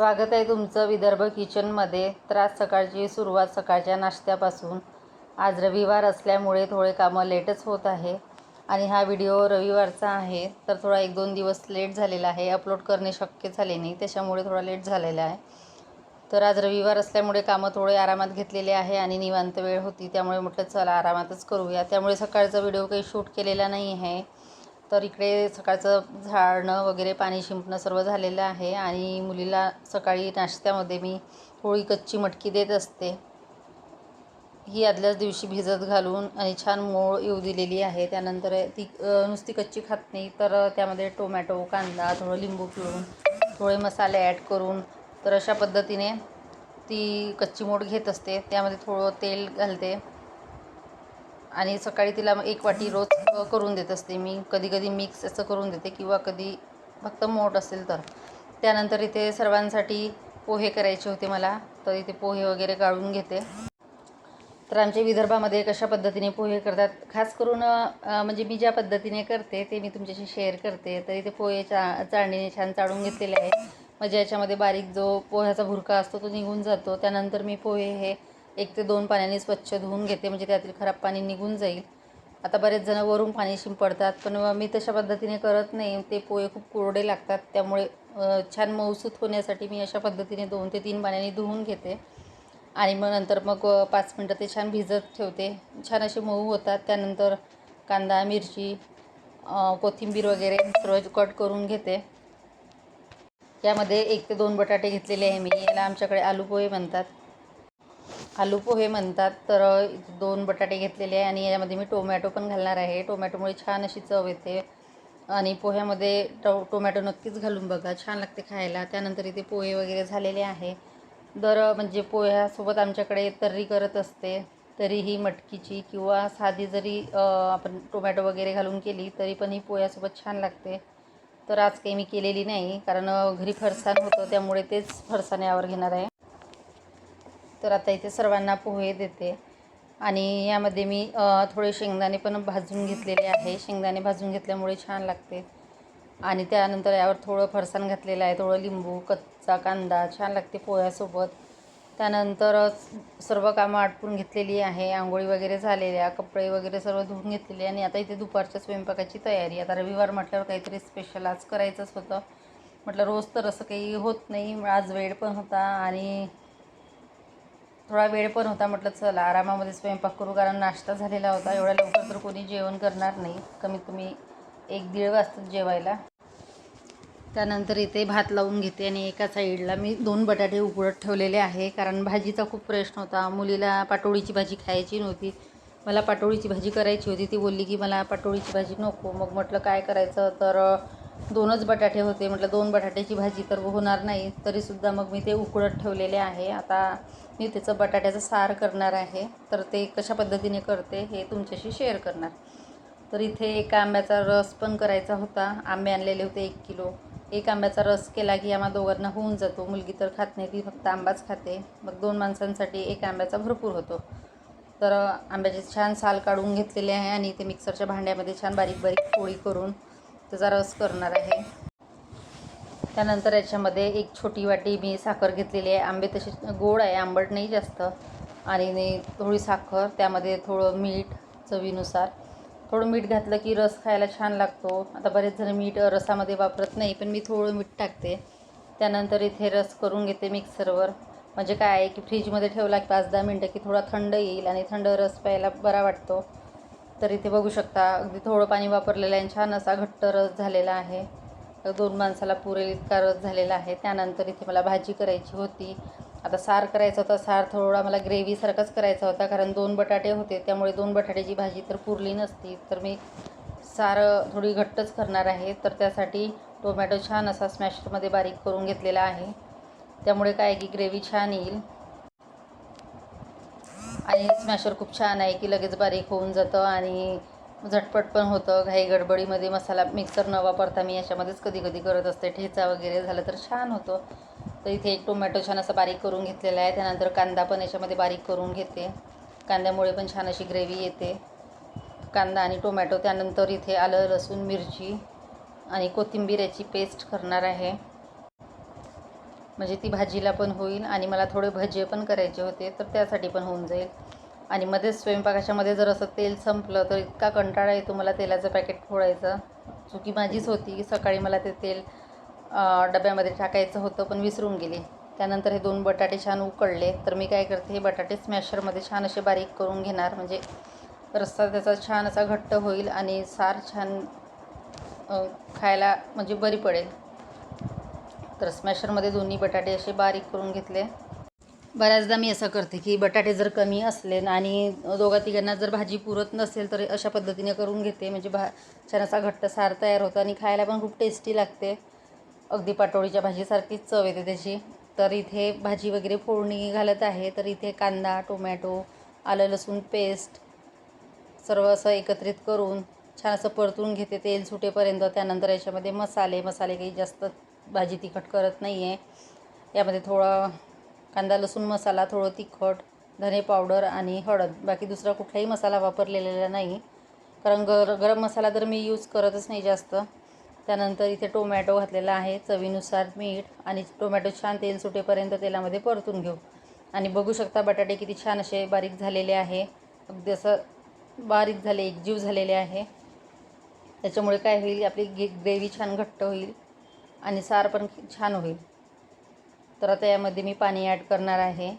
स्वागत आहे तुमचं विदर्भ किचनमध्ये. तर आज सकाळची सुरुवात सकाळच्या नाश्त्यापासून. आज रविवार असल्यामुळे थोडे कामं लेटच होत आहे. आणि हा व्हिडिओ रविवारचा आहे तर थोडा एक दोन दिवस लेट झालेला आहे. अपलोड करणे शक्य झाले नाही त्याच्यामुळे थोडा लेट झालेला आहे. तर आज रविवार असल्यामुळे कामं थोडे आरामात घेतलेले आहे आणि निवांत वेळ होती त्यामुळे म्हटलं चला आरामातच करूया. त्यामुळे सकाळचा व्हिडिओ काही शूट केलेला नाही आहे. तर इकडे सकाळचं झाडणं वगैरे पाणी शिंपणं सर्व झालेलं आहे आणि मुलीला सकाळी नाश्त्यामध्ये मी थोडी कच्ची मटकी देत असते. ही आदल्याच दिवशी भिजत घालून आणि छान मोळ येऊ दिलेली आहे. त्यानंतर ती नुसती कच्ची खात नाही तर त्यामध्ये टोमॅटो कांदा थोडं लिंबू पिळून थोडे मसाले ॲड करून तर अशा पद्धतीने ती कच्ची मोड घेत असते. त्यामध्ये थोडं तेल घालते. आणि सकाळी तिला एक वाटी रोज करून देत असते. मी कधी कधी मिक्स असं करून देते किंवा कधी फक्त मोठ असेल तर. त्यानंतर इथे सर्वांसाठी पोहे करायचे होते मला तर इथे पोहे वगैरे गाळून घेते. तर आमच्या विदर्भामध्ये कशा पद्धतीने पोहे करतात खास करून म्हणजे मी ज्या पद्धतीने करते ते मी तुमच्याशी शेअर करते. तर इथे पोहे चा चाळणीने छान चाळून घेतलेले आहे म्हणजे याच्यामध्ये बारीक जो पोह्याचा भुरका असतो तो निघून जातो. त्यानंतर मी पोहे हे एक ते दोन पाण्याने स्वच्छ धुवून घेते म्हणजे त्यातील खराब पाणी निघून जाईल. आता बरेच जणं वरून पाणी शिंपडतात पण मी तशा पद्धतीने करत नाही. ते पोहे खूप कोरडे लागतात त्यामुळे छान मऊसूत होण्यासाठी मी अशा पद्धतीने दोन ते तीन पाण्याने धुवून घेते. आणि मग नंतर मग पाच मिनटं ते छान भिजत ठेवते. छान असे मऊ होतात. त्यानंतर कांदा मिरची कोथिंबीर वगैरे सर्व कट करून घेते. यामध्ये एक ते दोन बटाटे घेतलेले आहे मी. याला आमच्याकडे आलू पोहे म्हणतात. आलू पोहे म्हणतात तर दोन बटाटे घेतलेले आहे आणि यामध्ये मी टोमॅटो पण घालणार आहे. टोमॅटोमुळे छान अशी चव येते. आणि पोह्यामध्ये टो टोमॅटो नक्कीच घालून बघा छान लागते खायला. त्यानंतर इथे पोहे वगैरे झालेले आहे. दर म्हणजे पोह्यासोबत आमच्याकडे तर्री करत असते. तरी ही मटकीची किंवा साधी जरी आपण टोमॅटो वगैरे घालून केली तरी पण ही पोह्यासोबत छान लागते. तर आज काही मी केलेली नाही कारण घरी फरसाण होतं त्यामुळे तेच फरसाण यावर घेणार आहे. तर आता इथे सर्वांना पोहे देते. आणि यामध्ये मी थोडे शेंगदाणे पण भाजून घेतलेले आहे. शेंगदाणे भाजून घेतल्यामुळे छान लागते. आणि त्यानंतर यावर थोडं फरसाण घातलेलं आहे. थोडं लिंबू कच्चा कांदा छान लागते पोह्यासोबत. त्यानंतर सर्व कामं आटपून घेतलेली आहे. आंघोळी वगैरे झालेल्या कपडे वगैरे सर्व धुवून घेतलेले. आणि आता इथे दुपारच्या स्वयंपाकाची तयारी. आता रविवार म्हटल्यावर काहीतरी स्पेशल आज करायचंच होतं. म्हटलं रोज तर असं काही होत नाही. आज वेळ पण होता. आणि थोडा वेळ पण होता म्हटलं चला आरामामध्ये स्वयंपाक करू कारण नाश्ता झालेला होता. एवढ्या लवकर तर कोणी जेवण करणार नाही. कमीत कमी एक दीड वाजतात जेवायला. त्यानंतर इथे भात लावून घेते आणि एका साईडला मी दोन बटाटे उकडत ठेवलेले आहे कारण भाजीचा खूप प्रश्न होता. मुलीला पाटोळीची भाजी खायची नव्हती. मला पाटोळीची भाजी करायची होती. ती बोलली की मला पाटोळीची भाजी नको. मग म्हटलं काय करायचं? तर दोनच बटाटे होते. म्हटलं दोन बटाट्याची भाजी तर होणार नाही. तरीसुद्धा मग मी ते उकडत ठेवलेले आहे. आता मी त्याचं बटाट्याचं सार करणार आहे. तर ते कशा पद्धतीने करते हे तुमच्याशी शेअर करणार. तर इथे एका आंब्याचा रस पण करायचा होता. आंबे आणलेले होते एक किलो. एक आंब्याचा रस केला की आम्हा दोघांना होऊन जातो. मुलगी तर खात नाही ती फक्त आंबाच खाते. मग दोन माणसांसाठी एक आंब्याचा भरपूर होतो. तर आंब्याचे छान साल काढून घेतलेले आहे आणि ते मिक्सरच्या भांड्यामध्ये छान बारीक बारीक पोळी करून त्याचा रस करणार आहे. त्यानंतर याच्यामध्ये एक छोटी वाटी मी साखर घेतलेली आहे. आंबे तसे गोड आहे आंबट नाही जास्त. आणि थोडी साखर त्यामध्ये थोडं मीठ चवीनुसार. थोडं मीठ घातलं की रस खायला छान लागतो. आता बरेच जण मीठ रसामध्ये वापरत नाही पण मी थोडं मीठ टाकते. त्यानंतर इथे रस करून घेते मिक्सरवर. म्हणजे काय आहे की फ्रीजमध्ये ठेवला की पाच दहा मिनटं की थोडा थंड येईल आणि थंड रस प्यायला बरा वाटतो. तर इथे बघू शकता अगदी थोडं पाणी वापरलेलं आहे आणि छान असा घट्ट रस झालेला आहे. दोन माणसाला पुरेल इतका रस झालेला आहे. त्यानंतर इथे मला भाजी करायची होती. आता सार करायचा होता सार थोडा मला ग्रेव्हीसारखाच करायचा होता कारण दोन बटाटे होते. त्यामुळे दोन बटाट्याची भाजी तर पुरली नसती. तर मी सार थोडी घट्टच करणार आहे. तर त्यासाठी टोमॅटो छान असा स्मॅशरमध्ये बारीक करून घेतलेला आहे. त्यामुळे काय आहे की ग्रेव्ही छान येईल. आणि स्मॅशर खूप छान आहे की लगेच बारीक होऊन जातं आणि झटपट पण होतं. घाई गडबडीमध्ये मसाला मिक्सर न वापरता मी याच्यामध्येच कधी कधी करत असते. ठेचा वगैरे झालं तर छान होतं. तर इथे एक टोमॅटो छान असा बारीक करून घेतलेला आहे. त्यानंतर कांदा पण याच्यामध्ये बारीक करून घेते. कांद्यामुळे पण छान अशी ग्रेव्ही येते. कांदा आणि टोमॅटो त्यानंतर इथे आलं लसूण मिरची आणि कोथिंबीर याची पेस्ट करणार आहे. म्हणजे ती भाजीला पण होईल आणि मला थोडे भजे पण करायचे होते तर त्यासाठी पण होऊन जाईल. आणि मध्येच स्वयंपाकाच्यामध्ये जर असं तेल संपलं तर इतका कंटाळा येतो मला तेलाचं पॅकेट फोडायचं. चुकी माझीच होती की सकाळी मला ते तेल डब्यामध्ये टाकायचं होतं पण विसरून गेले. त्यानंतर हे दोन बटाटे छान उकळले तर मी काय करते हे बटाटे स्मॅशरमध्ये छान असे बारीक करून घेणार. म्हणजे रस्सा त्याचा छान असा घट्ट होईल आणि सार छान खायला म्हणजे बरी पडेल. तर स्मॅशरमध्ये दोन्ही बटाटे असे बारीक करून घेतले. बऱ्याचदा मी असं करते की बटाटे जर कमी असले आणि दोघा तिघांना जर भाजी पुरत नसेल तर अशा पद्धतीने करून घेते. म्हणजे भा छान असा घट्ट सार तयार होतं आणि खायला पण खूप टेस्टी लागते. अगदी पाटोळीच्या भाजीसारखीच चव येते त्याची. तर इथे भाजी वगैरे फोडणी घालत आहे. तर इथे कांदा टोमॅटो आलं लसूण पेस्ट सर्व असं एकत्रित करून छान असं परतून घेते. तेल सुटेपर्यंत. त्यानंतर याच्यामध्ये मसाले मसाले काही जास्त भाजी तिखट करत नाही आहे यामध्ये थोडं कांदा लसूण मसाला थोडं तिखट धने पावडर आणि हळद. बाकी दुसरा कुठलाही मसाला वापरलेला नाही. कारण गर गरम मसाला तर मी यूज करतच नाही जास्त. त्यानंतर इथे टोमॅटो घातलेला आहे. चवीनुसार मीठ आणि टोमॅटो छान तेल सुटेपर्यंत तेलामध्ये परतून घेऊ. आणि बघू शकता बटाटे किती छान असे बारीक झालेले आहे. अगदी असं बारीक झाले एकजीव झालेले आहे. त्याच्यामुळे काय होईल आपली गे ग्रेव्ही छान घट्ट होईल. आणि सार पण छान होईल. तर आता यामध्ये मी पाणी ॲड करणार आहे.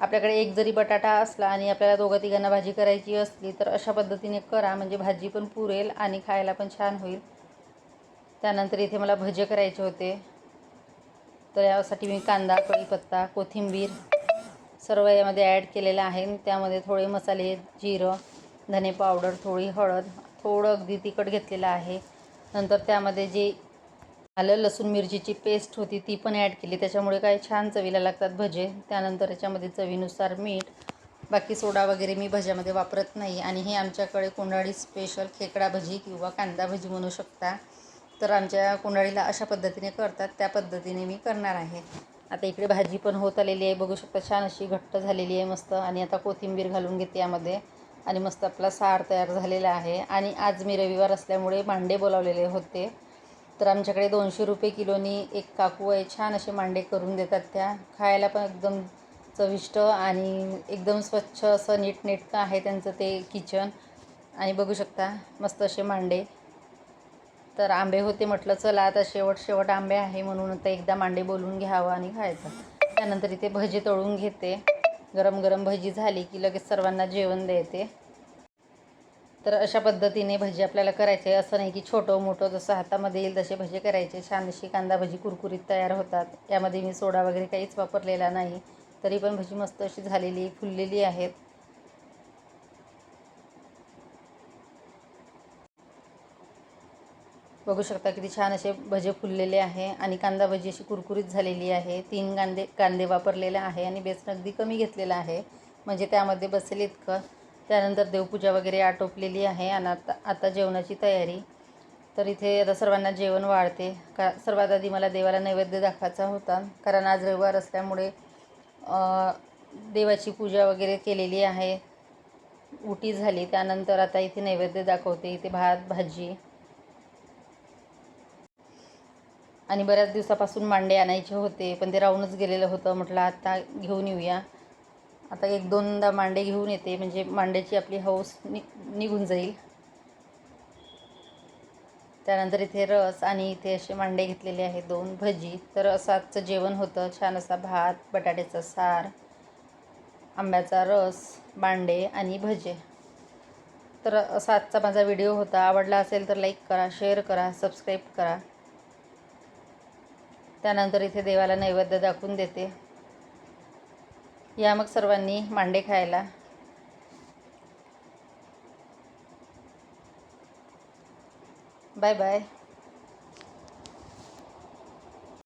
आपल्याकडे एक जरी बटाटा असला आणि आपल्याला दोघं तिघांना भाजी करायची असली तर अशा पद्धतीने करा. म्हणजे भाजी पण पुरेल आणि खायला पण छान होईल. त्यानंतर इथे मला भजे करायचे होते. तर यासाठी मी कांदा कढीपत्ता कोथिंबीर सर्व यामध्ये ॲड केलेलं आहे. त्यामध्ये थोडे मसाले जिरं धने पावडर थोडी हळद थोडं अगदी तिखट घेतलेलं आहे. नंतर त्यामध्ये जे आलं लसूण मिरचीची पेस्ट होती ती पण ॲड केली. त्याच्यामुळे काय छान चवीला लागतात भजे. त्यानंतर याच्यामध्ये चवीनुसार मीठ. बाकी सोडा वगैरे मी भज्यामध्ये वापरत नाही. आणि हे आमच्याकडे कोंडाळी स्पेशल खेकडा भजी किंवा कांदा भजी म्हणू शकता. तर आमच्या कोंडाळीला अशा पद्धतीने करतात. त्या पद्धतीने मी करणार आहे. आता इकडे भाजी पण होत आलेली आहे. बघू शकता छान अशी घट्ट झालेली आहे मस्त. आणि आता कोथिंबीर घालून घेते यामध्ये. आणि मस्त आपला सार तयार झालेला आहे. आणि आज मी रविवार असल्यामुळे मांडे बोलावलेले होते. तर आमच्याकडे दोनशे रुपये किलोनी एक काकू आहे. छान असे मांडे करून देतात त्या. खायला पण एकदम चविष्ट आणि एकदम स्वच्छ असं नीटनेटकं आहे त्यांचं ते किचन. आणि बघू शकता मस्त असे मांडे. तर आंबे होते म्हटलं चला आता शेवट शेवट आंबे आहे म्हणून आता एकदा मांडे बोलून घ्यावं आणि खायचं. त्यानंतर इथे भजी तळून घेते. गरम गरम भजी झाली की लगेच सर्वांना जेवण द्यायचे तर अशा पद्धतीने भजी आपल्याला करायचे. असं नाही की छोटं मोठं जसं हातामध्ये येईल तसे भजे करायचे. छान अशी कांदा भजी कुरकुरीत तयार होतात. यामध्ये मी सोडा वगैरे काहीच वापरलेला नाही. तरी पण भजी मस्त अशी झालेली फुललेली आहेत. बघू शकता किती छान असे भजे फुललेले आहे आणि कांदा भजी अशी कुरकुरीत झालेली आहे. तीन कांदे कांदे वापरलेले आहे आणि बेसन अगदी कमी घेतलेलं आहे. म्हणजे त्यामध्ये बसेल इतकं. त्यानंतर देवपूजा वगैरे आटोपलेली आहे आणि आता आता जेवणाची तयारी. तर इथे आता सर्वांना जेवण वाढते. का सर्वात आधी मला देवाला नैवेद्य दाखवायचा होता. कारण आज रविवार असल्यामुळे देवाची पूजा वगैरे केलेली आहे. उटी झाली. त्यानंतर आता इथे नैवेद्य दाखवते. इथे भात भाजी आणि बऱ्याच दिवसापासून मांडे आणायचे होते पण ते राहूनच गेलेलं होतं. म्हटलं आता घेऊन येऊया. आता एक दोनदा मांडे घेऊन येते म्हणजे मांड्याची आपली हौस नि निघून जाईल. त्यानंतर इथे रस आणि इथे असे मांडे घेतलेले आहेत दोन भजी. तर असं आजचं जेवण होतं. छान असा भात बटाट्याचा सार आंब्याचा रस मांडे आणि भजे. तर असा आजचा माझा व्हिडिओ होता. आवडला असेल तर लाईक करा शेअर करा सबस्क्राईब करा. त्यानंतर इथे देवाला नैवेद्य दाखवून देते. या मग सर्वांनी मांडे खायला. Bye bye